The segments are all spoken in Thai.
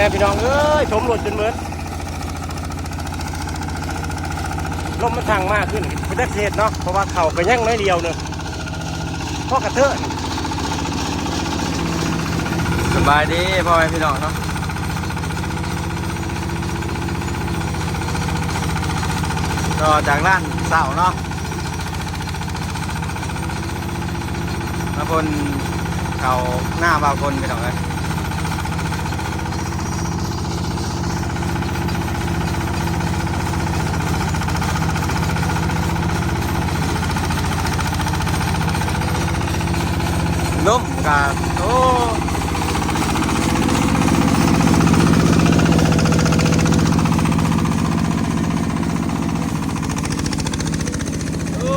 น่พี่น้องเอ้ยชมรถจนเบิดลมมันทางมากขึ้นเป็นนักเศษเนาะเพราะว่าเข่าก็ยังน้อยเดียวเนึงพ่อกระเทอะสบายดีพ่อแม่พี่น้องเนาะต่อจากร้านเสาเนาะมาบนเขาหน้าบางคนพี่น้องเลย นุ่มกับโอ้ โอ้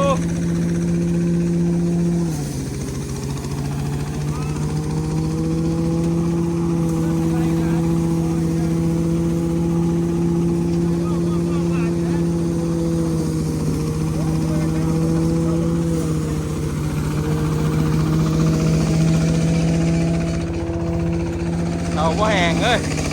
เอา ว่าแหง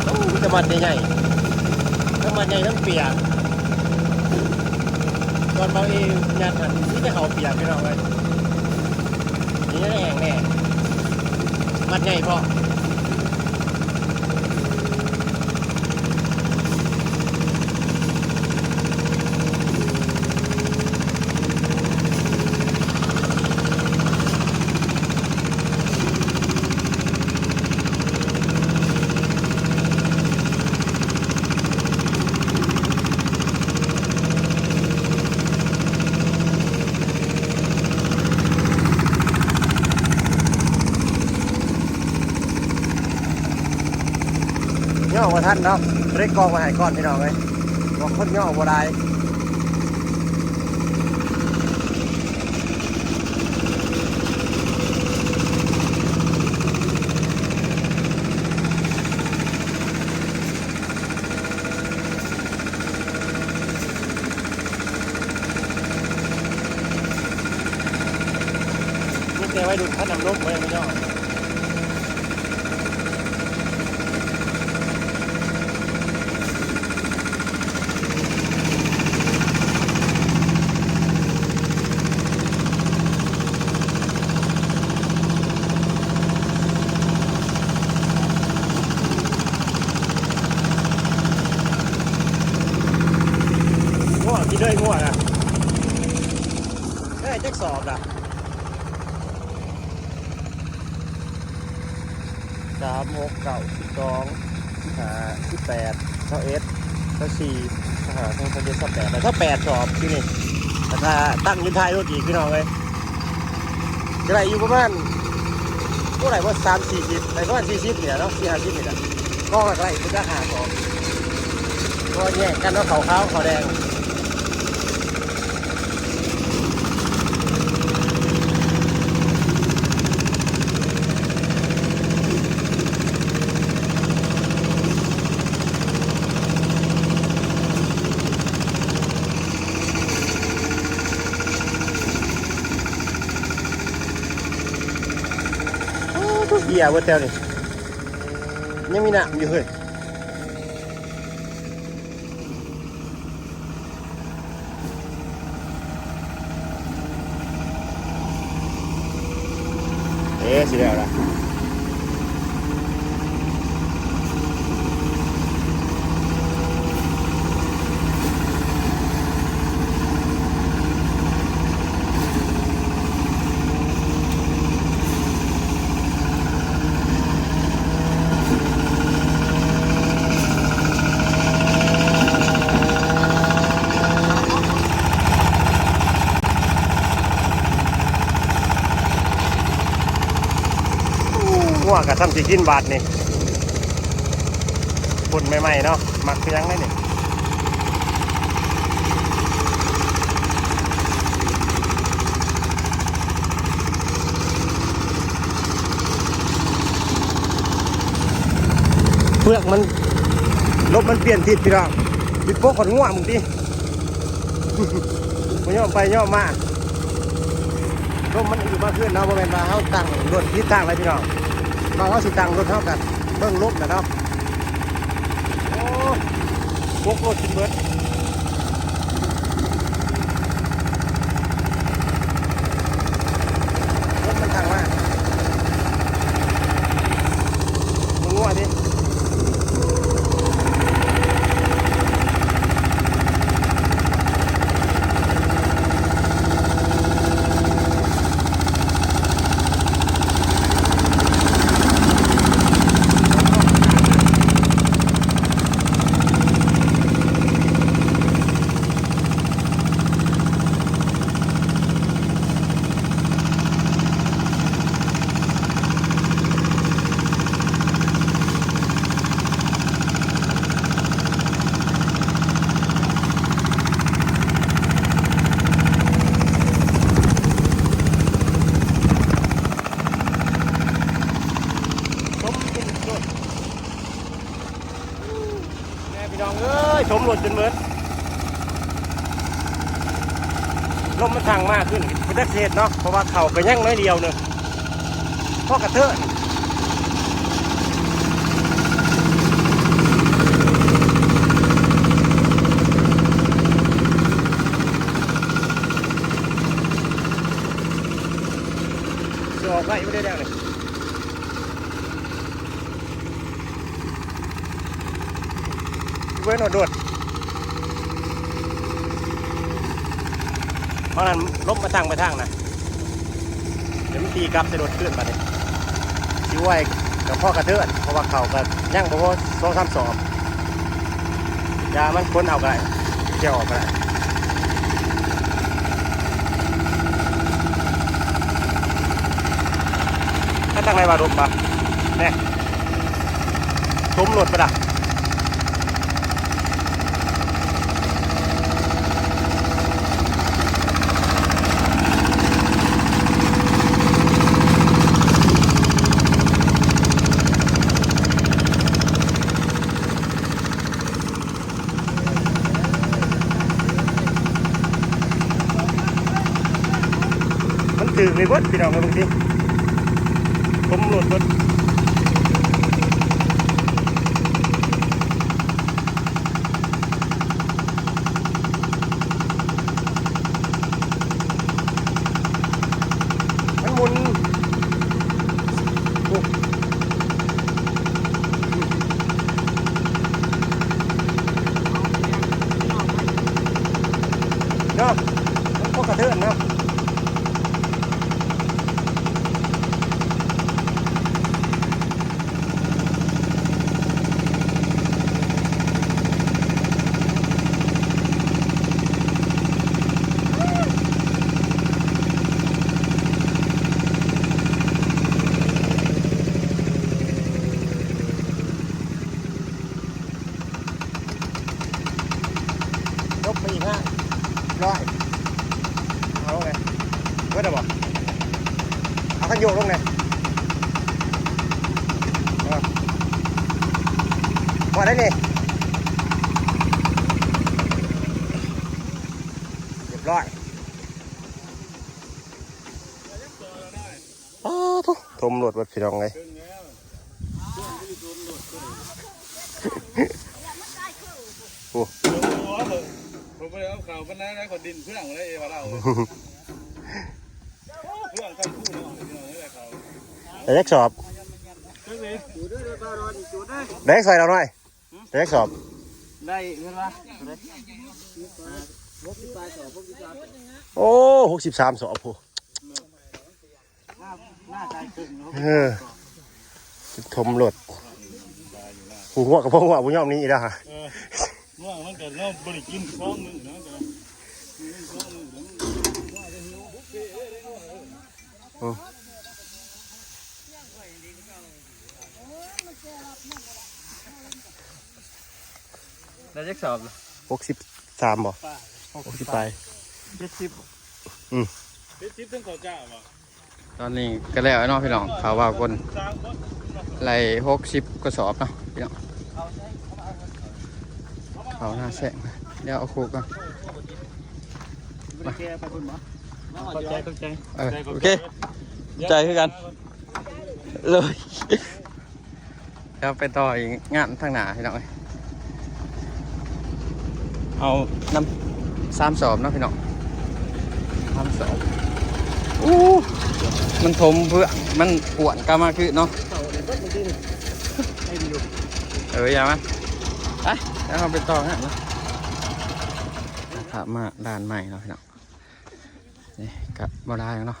เอ้ย โอ้ มันใหญ่ๆทั้งมันใหญ่ทั้งเปียกก่อนบางเอยัดมันที่จะเขาเปียกพี่น้องเลยนี่แน่แน่มันใหญ่พอ ย่อว่าท่านเนาะเรียกกองมาหายก่อนพี่น้องเลยบอกคนย่อบ่ได้นี่ไว้ดูท่านนำลูกไว้ไม่ย่อ ง่วงที่ด้วยง่วงอะเอ้ยแจ็คสอบอะสามหกเก้าสิบสองสิบห้าสิบแปดเท่าเอสเท่า สี่เท่าห้าเท่าเจ็ดเท่าแปดแต่ถ้าแปดสอบที่นี่แต่ถ้าตั้งยืนท้ายรถอีกพี่น้องเลยจะได้อยู่ประมาณเท่าไหร่ว่าสามสี่สิบไหนประมาณสี่สิบเนี่ยเนาะสี่ห้าสิบเนี่ยก็อะไรก็จะหาสอบก็แย่งกันว่าเขาขาวเขาแดงโอ้ทุ กเบียร์เวอร์เตลนี่ยังมีหนักอยู่เฮ้ยเอ๊ะสิแล้วล่ะ ซ้ำสิกินบาทนี่ปุ่นใหม่ๆเนาะมักเพียงได้นี่เปลือกมันลบมันเปลี่ยนทิศพี่น้องทิศโป๊กขนง่วงมึงดิมันย่อมไปย่อมมาลมมันอยู่มาขึ้นเนาะบ่แม่นว่าเฮาตั้งรถทิศทางอะไรพี่น้อง เราว่าสิตังรถเท่ากันเบิ้งลบกันเนาะโอ้พวกรถกินเบิดรถมันทางมากมึงง่วดิชมจนรถแม่พี่น้องเอ้ยชมรถจนเบิดล มมันทางมากขึ้นเป็นตะเขตเนาะเพราะว่าเขาก็ยังน้อยเดียวเนึงพ่อกระเทอะจะออกไปไม่ได้แล้วเลยเว้นอดดพราะนั้น ลบมาทางไปทางนะเดี๋ยวมันตีกลับจะโดดขึ้นมาเนี่ยชิไว้กับพ่อกระเทือนเพราะว่าเขาก็ย่างบอกว่าสองสามสอบยามันค้นเอาได้เที่ยวออกได้ถ้าทางไหนว่ารถปะเนี่ยชมรถปะล่ะ ถือในบดพี่น้องเลยบางทีผมหลุดบดมันหมุนโอ้เนาะมันพวกกระเทือนเนาะ มาอีกห้าร้อยเอาลงไงเพื่อนจะ บอกเอาขันโยกลงไงเอาพอได้นี่เรียบร้อยอ้าวทุทมหลดวัดพี่น้องไงผมไปเอาข่าวปันนั้นนะคนดินเพื่อนเลยเอวเราเพื่อนทั้งคู่เนาะนี่แหละเขา เด็กสอบเด็กใส่เราหน่อยเด็กสอบได้เงินละโอ้หกสิบสามสอบผู้หน้าใจตึงเออทมหลดหูหัวกับพวกหัวผู้ย่อมนี้อีกแล้วฮะเมื่อมันเกิดเราบริกินท้องมือนะเกิด ได้ยักสอบหกสิบสามบ่หกสิบไปเจ็ดสิบอืมเจ็ดสิบต้องขอจ้าบ่ตอนนี้ก็แล้วไอ้น้องพี่น้องข่าวว่าคนสามคนไล่หกสิบกระสอบเนาะพี่น้องเขาหน้าแสงเดี๋ยวเอาคูกันแกไปคุณหมอเข้าใจเข้าใจเออโอเคใจคือกันเลยแล้วไปต่ออีกงานทางหนาพี่น้อง เอ้ยเอาน้ำสามสอบเนาะพี่น้องสามสอบอู้มันถมเพื่อมันปวดกามาคือเนาะเอออย่ามาไปแล้วเราไปต่อฮะเนาะนะครับมาด่านใหม่เนาะพี่น้องนี่กับบ่ได้เนาะ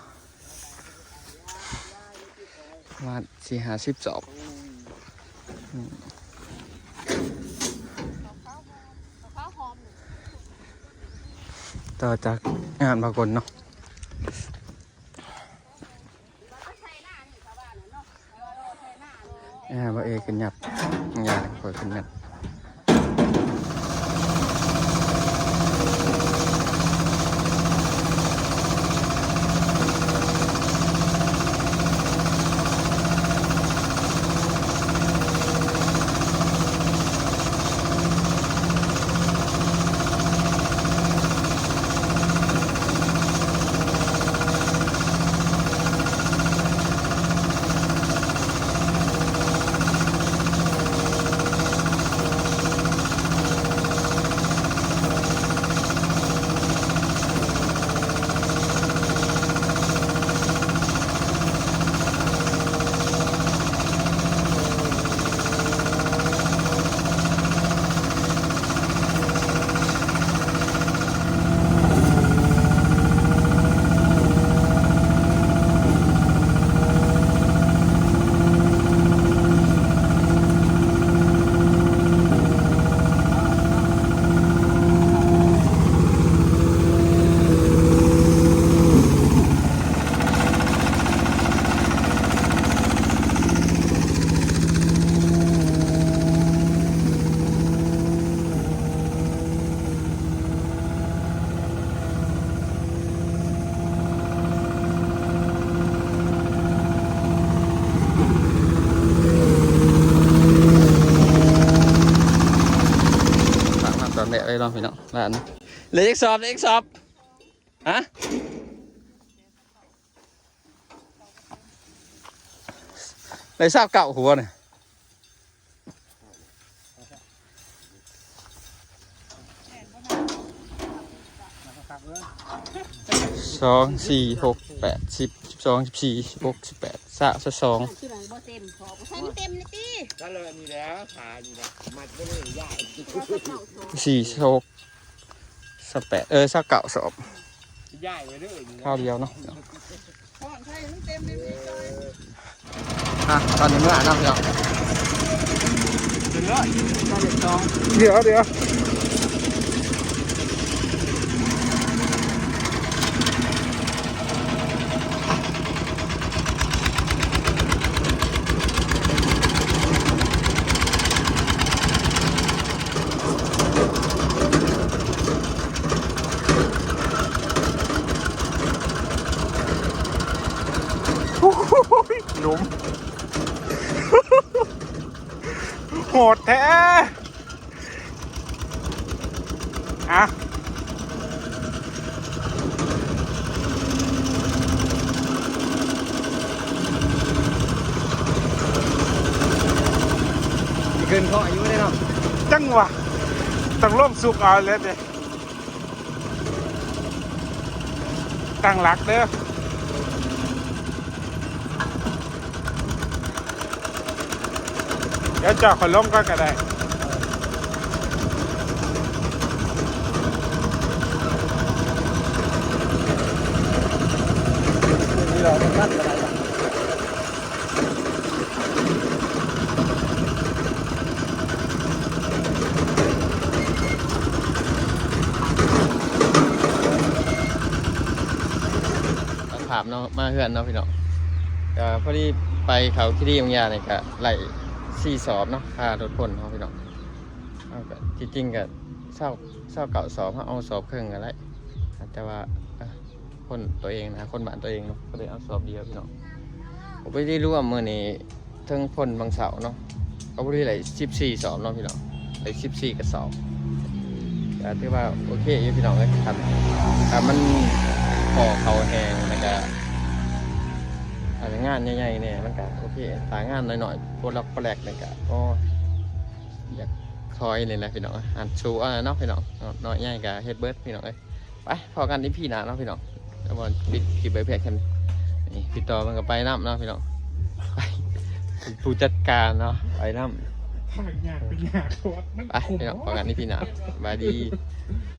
ประมาสี่หาสิบสองอืม ต่อจากงานบากลเนาะอ่าบ่เอขึ้นหยับงานคอยขึ้นหยับ ฝากมา ตอนแรกเลองพี่น้องร้านะเหลยอีกสอบเหลยอีกสอบฮะเลยทราบเก่าหัวเนี่ยสองสี่หกแปดสิบ สิบสองสิบสี่สิบหกสิบแปดสามสิบสองที่ไหนบ่เต็มพอบ่ใช่มันเต็มเลยตีก็เลยนี่แล้วขาอยู่นะมัดไม่ได้ใหญ่เราก็เข่าโถสี่หกสิบแปดเออสักเก่าสอบใหญ่ไปเลยข้าวเดียวเนาะพอใช่มันเต็มเลยพี่จอยอะตอนนี้เมื่อน้ำเดียวเดี๋ยวเดี๋ยว ดแท้อะ สิเกินเขาออายุได้เนาะจังหวะต้องร่วมสุกเอาเลยเด้ตั้งหลักเด้อเดี๋ยวจอดขนล้มก็ก็ได้ นี่เราต้องตั้งอะไรบ้าง ตัดภาพเนาะมาเฮือนเนาะพี่น้องก็พอดีไปเขาคิรีบางอย่างนี่ยก็ไหลสี่สอบเนาะค่ารถพ่นเนาะพี่น้องเอาก็ที่จริงก็เศร้าเศร้าเก่าสอบเอาสอบเครึ่องกันไรแต่ว่าคนตัวเองนะคนบ้านตัวเองเนาะก็เลยเอาสอบเดียวพี่น้องผมไม่ได้ร่วมมือนี้ทั้งพ่นบางเสาเนาะก็พอดีไหลสิบสี่สอบเนาะพี่น้องไหลสิบสี่กับสอบก็ถือว่าโอเคอยู่พี่น้องเลยครับแต่มันพอเขาแหง มันก็อาจจะงานใหญ่ๆเนี่ยมันก็โอเคตางานหน่อยๆพวกล็อกแปลกเนี่ยก็ก็อยากคอยเลยแหละพี่น้องอันชูเอะเนาะพี่น้องน้อยใหญ่กับเฮดเบิร์ดพี่น้องเอ้ยไปพอกันที่พี่หนาเนาะพี่น้องแล้วบอลปิดคลิปไปเพียงแค่นี้นี่พี่ต่อมันก็ไปน้ำเนาะพี่น้องไปเป็นผู้จัดการเนาะไปน้ำทางยากเป็นยากโคตรมันไปพี่น้องพอกันที่พี่หนาบายดี